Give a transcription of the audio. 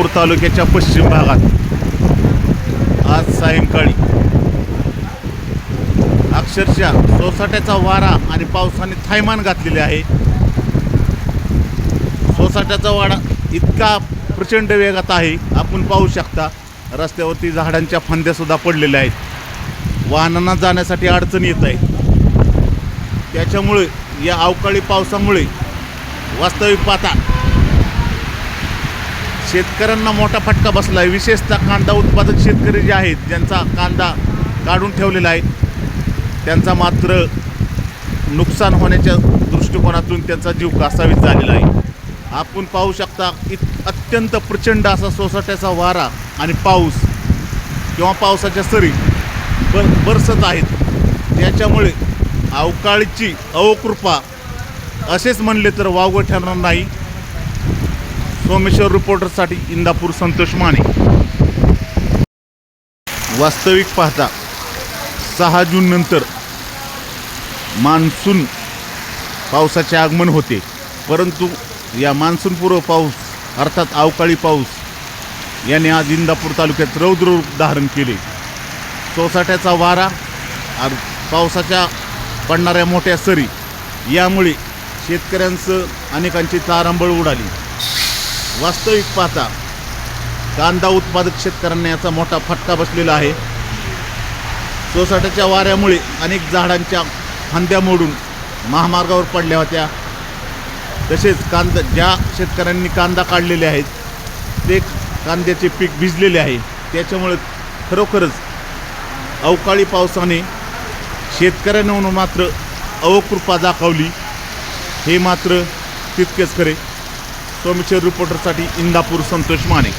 इंदापूर तालुक्याच्या पश्चिम भागात. आज सायंकाळी. अक्षरशः सोसाट्याचा वारा आणि पावसाने थायमान घातलेले आहे. सोसाट्याचा वाडा इतका प्रचंड वेगात आहे आपण पाहू शकता. रस्त्यावरती झाडांच्या फांद्यासुद्धा पडलेल्या आहेत. वाहनांना जाण्यासाठी अडचण येत आहे त्याच्यामुळे या अवकाळी पावसामुळे वास्तविक पाहता शेतकऱ्यांना मोठा फटका बसला आहे विशेषतः कांदा उत्पादक शेतकरी जे आहेत ज्यांचा कांदा काढून ठेवलेला आहे त्यांचा मात्र नुकसान होण्याच्या दृष्टिकोनातून त्यांचा जीव कासावीस झालेला आहे. आपण पाहू शकता इत अत्यंत प्रचंड असा सोसाट्याचा वारा आणि पाऊस किंवा पावसाच्या सरी बर बरसत आहेत. त्याच्यामुळे अवकाळीची अवकृपा असेच म्हणले तर वावगं ठरणार नाही. सोमेश्वर रिपोर्टरसाठी इंदापूर संतोष माने. वास्तविक पाहता सहा जून नंतर मान्सून पावसाचे आगमन होते. परंतु या मान्सूनपूर्व पाऊस अर्थात अवकाळी पाऊस याने आज इंदापूर तालुक्यात रौद्र रूप धारण केले. सोसाट्याचा वारा आणि पावसाच्या पडणाऱ्या मोठ्या सरी यामुळे शेतकऱ्यांचं अनेकांची तारांबळ उडाली. वास्तविक पाहता कांदा उत्पादक शेतकऱ्यांना याचा मोठा फटका बसलेला आहे. सोसाट्याच्या वाऱ्यामुळे अनेक झाडांच्या फांद्या मोडून महामार्गावर पडल्या होत्या. तसेच कांदा ज्या शेतकऱ्यांनी कांदा काढलेले आहेत ते कांद्याचे पीक भिजलेले आहे. त्याच्यामुळे खरोखरच अवकाळी पावसाने शेतकऱ्यांना मात्र अवकृपा दाखवली. हे मात्र तितकेच खरे. सोमेश्वर रिपोर्टरसाठी इंदापूर संतोष माने.